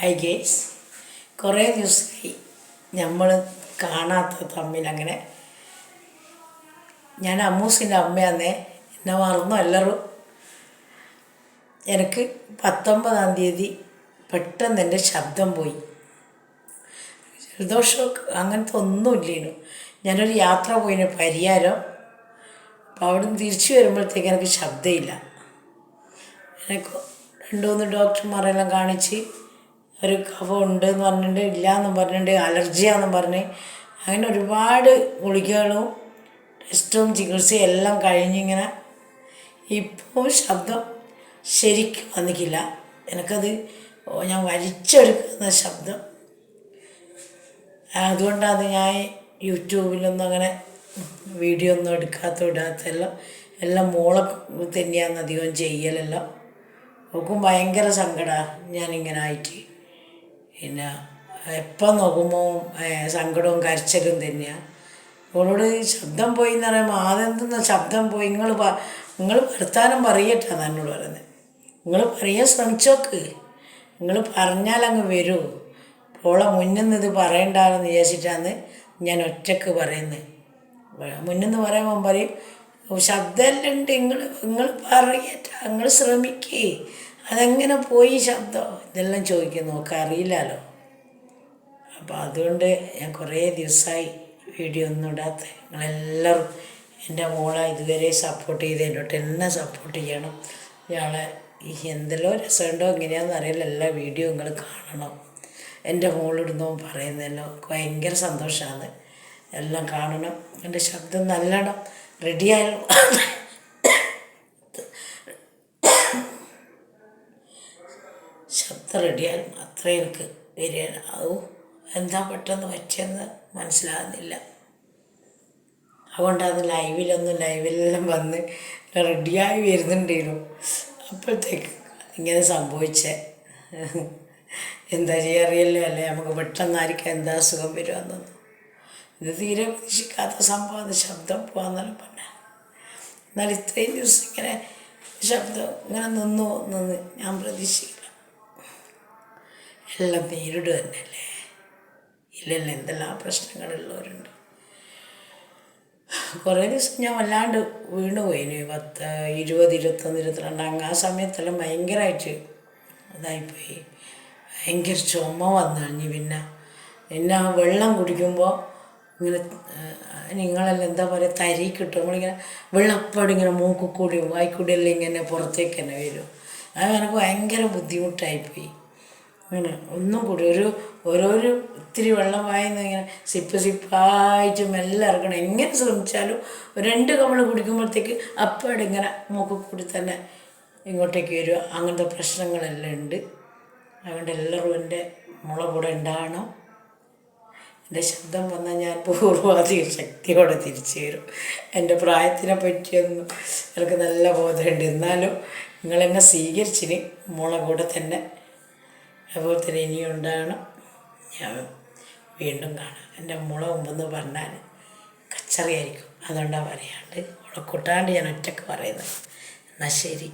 Hi guys കുറേ ദിവസമായി നമ്മൾ കാണാത്ത തമ്മിൽ അങ്ങനെ. ഞാൻ അമ്മൂസിന്റെ അമ്മയാന്നേ. എന്നെ മറന്നു എല്ലാവരും എനിക്ക് പത്തൊമ്പതാം തീയതി പെട്ടെന്ന് എന്റെ ശബ്ദം പോയി. ജലദോഷമൊക്കെ അങ്ങനത്തെ ഒന്നുമില്ലേനു ഞാനൊരു യാത്ര പോയിന് പരിയാരം. അപ്പോൾ അവിടെ നിന്ന് തിരിച്ചു വരുമ്പോഴത്തേക്ക് എനിക്ക് ശബ്ദമില്ല. എനിക്ക് രണ്ടു മൂന്ന് ഡോക്ടർമാരെല്ലാം കാണിച്ച് ഒരു കഫം ഉണ്ട് എന്ന് പറഞ്ഞിട്ട് ഇല്ല എന്നും പറഞ്ഞിട്ട് അലർജിയാണെന്നും പറഞ്ഞ്. അങ്ങനെ ഒരുപാട് ഗുളികകളും ടെസ്റ്റും ചികിത്സയും എല്ലാം കഴിഞ്ഞിങ്ങനെ ഇപ്പോൾ ശബ്ദം ശരിക്കും വന്നിക്കില്ല. എനിക്കത് ഞാൻ വലിച്ചെടുക്കുന്ന ശബ്ദം. അതുകൊണ്ടാണ് ഞാൻ യൂട്യൂബിലൊന്നും അങ്ങനെ വീഡിയോ ഒന്നും എടുക്കാത്ത ഇടാത്തെല്ലാം എല്ലാം മോളെ തന്നെയാണ് അധികം ചെയ്യലെല്ലാം. ഓക്കും ഭയങ്കര സങ്കടമാണ് ഞാനിങ്ങനെ ആയിട്ട്. പിന്നെ എപ്പം നോക്കുമ്പോൾ സങ്കടവും കരച്ചിലും തന്നെയാണ് ഓളോട് ശബ്ദം പോയി എന്ന് പറയുമ്പോൾ ആദ്യം ശബ്ദം പോയി. നിങ്ങൾ നിങ്ങൾ വർത്താനം പറയട്ടാണ് എന്നോട് പറയുന്നത് നിങ്ങൾ പറയാൻ ശ്രമിച്ചോക്ക്. നിങ്ങൾ പറഞ്ഞാൽ അങ്ങ് വരൂ. ഓളെ മുന്നിൽ നിന്ന് ഇത് പറയണ്ടെന്ന് വിചാരിച്ചിട്ടാണ് ഞാൻ ഒറ്റയ്ക്ക് പറയുന്നത് മുന്നിൽ നിന്ന് പറയുമ്പോൾ പറയും "ഓ, ശബ്ദമെല്ലാം നിങ്ങൾ നിങ്ങൾ പറയട്ട. നിങ്ങൾ ശ്രമിക്കേ. അതെങ്ങനെ പോയി ശബ്ദം? ഇതെല്ലാം ചോദിക്കും നോക്ക് അറിയില്ലല്ലോ. അപ്പോൾ അതുകൊണ്ട് ഞാൻ കുറേ ദിവസമായി വീഡിയോ ഒന്നും ഇടാത്ത. നിങ്ങളെല്ലാവരും എന്റെ മോളെ ഇതുവരെ സപ്പോർട്ട് ചെയ്തതിനോട്ട് എന്നെ സപ്പോർട്ട് ചെയ്യണം. ഇയാളെ ഈ എന്തെല്ലോ രസമുണ്ടോ എങ്ങനെയാണെന്ന് അറിയില്ല. എല്ലാ വീഡിയോ നിങ്ങൾ കാണണം. എന്റെ മോളിടുന്നോ പറയുന്നതല്ലോ ഭയങ്കര സന്തോഷമാണ്. എല്ലാം കാണണം. എന്റെ ശബ്ദം നല്ലോണം റെഡിയായാലും ശബ്ദം റെഡിയാൽ അത്രയും എനിക്ക് അത് എന്താ പെട്ടെന്ന് വെച്ചെന്ന് മനസ്സിലാകുന്നില്ല. അതുകൊണ്ടാണ് ലൈവിലൊന്നും ലൈവിലെല്ലാം വന്ന് റെഡിയായി വരുന്നുണ്ടായിരുന്നു അപ്പോഴത്തേക്ക് ഇങ്ങനെ സംഭവിച്ചേ. എന്താ ചെയ്യുക അറിയല്ലോ അല്ലേ നമുക്ക് പെട്ടെന്നായിരിക്കും എന്താ അസുഖം വരുമെന്നൊന്നും ഇത് തീരെ പ്രതീക്ഷിക്കാത്ത സംഭവം ശബ്ദം പോകാന്നെല്ലാം പറഞ്ഞ. എന്നാൽ ഇത്രയും ദിവസം ഇങ്ങനെ ശബ്ദം ഇങ്ങനെ നിന്നു നിന്ന് ഞാൻ പ്രതീക്ഷിക്കില്ല എല്ലാം നേരിടുക തന്നെയല്ലേ? ഇല്ലല്ലോ എന്തെല്ലാം പ്രശ്നങ്ങളുള്ളവരുണ്ട്. കുറേ ദിവസം ഞാൻ വല്ലാണ്ട് വീണ് പോയിന് പത്ത് ഇരുപത് ഇരുപത്തൊന്ന് ഇരുപത്തിരണ്ട് അങ്ങ് ആ സമയത്തെല്ലാം ഭയങ്കരമായിട്ട് ഇതായിപ്പോയി. ഭയങ്കര ചുമ വന്നു. കഴിഞ്ഞ് പിന്നെ പിന്നെ ആ വെള്ളം കുടിക്കുമ്പോൾ ഇങ്ങനെ നിങ്ങളെല്ലാം എന്താ പറയുക തരി കിട്ടും. നമ്മളിങ്ങനെ വെള്ളപ്പാട് ഇങ്ങനെ മൂക്കിൽ കൂടിയും വായിക്കൂടി എല്ലാം ഇങ്ങനെ പുറത്തേക്ക് തന്നെ വരും. അത് എനിക്ക് ഭയങ്കര ബുദ്ധിമുട്ടായിപ്പോയി. അങ്ങനെ ഒന്നും കൂടി ഒരു ഓരോരോ ഇത്തിരി വെള്ളം വായിന്ന് ഇങ്ങനെ സിപ്പ് സിപ്പായിട്ട് മെല്ലെ ഇറക്കണം. എങ്ങനെ ശ്രമിച്ചാലും രണ്ട് കവൾ കുടിക്കുമ്പോഴത്തേക്ക് അപ്പാട് ഇങ്ങനെ മൂക്കിൽ കൂടി തന്നെ ഇങ്ങോട്ടേക്ക് വരിക. അങ്ങനത്തെ പ്രശ്നങ്ങളെല്ലാം ഉണ്ട്. അതുകൊണ്ട് എല്ലാവരും എന്റെ മുള കൂടെ ഉണ്ടാകണം. എന്റെ ശബ്ദം വന്നാൽ ഞാൻ പൂർവാധിക ശക്തിയോടെ തിരിച്ചു വരും. എന്റെ പ്രായത്തിനെ പറ്റിയൊന്നും എനിക്ക് നല്ല ബോധമുണ്ട്. എന്നാലും നിങ്ങളെന്നെ സ്വീകരിച്ചിന് മുള കൂടെ തന്നെ അതുപോലെ തന്നെ ഇനിയും ഉണ്ടാകണം ഞാൻ വീണ്ടും കാണാം. എന്റെ മുളകുമ്പെന്ന് പറഞ്ഞാൽ കച്ചറിയായിരിക്കും. അതുകൊണ്ടാണ് പറയാണ്ട്. ഉളക്കൂട്ടാണ്ട് ഞാൻ ഒറ്റയ്ക്ക് പറയുന്നത്. എന്നാൽ ശരി.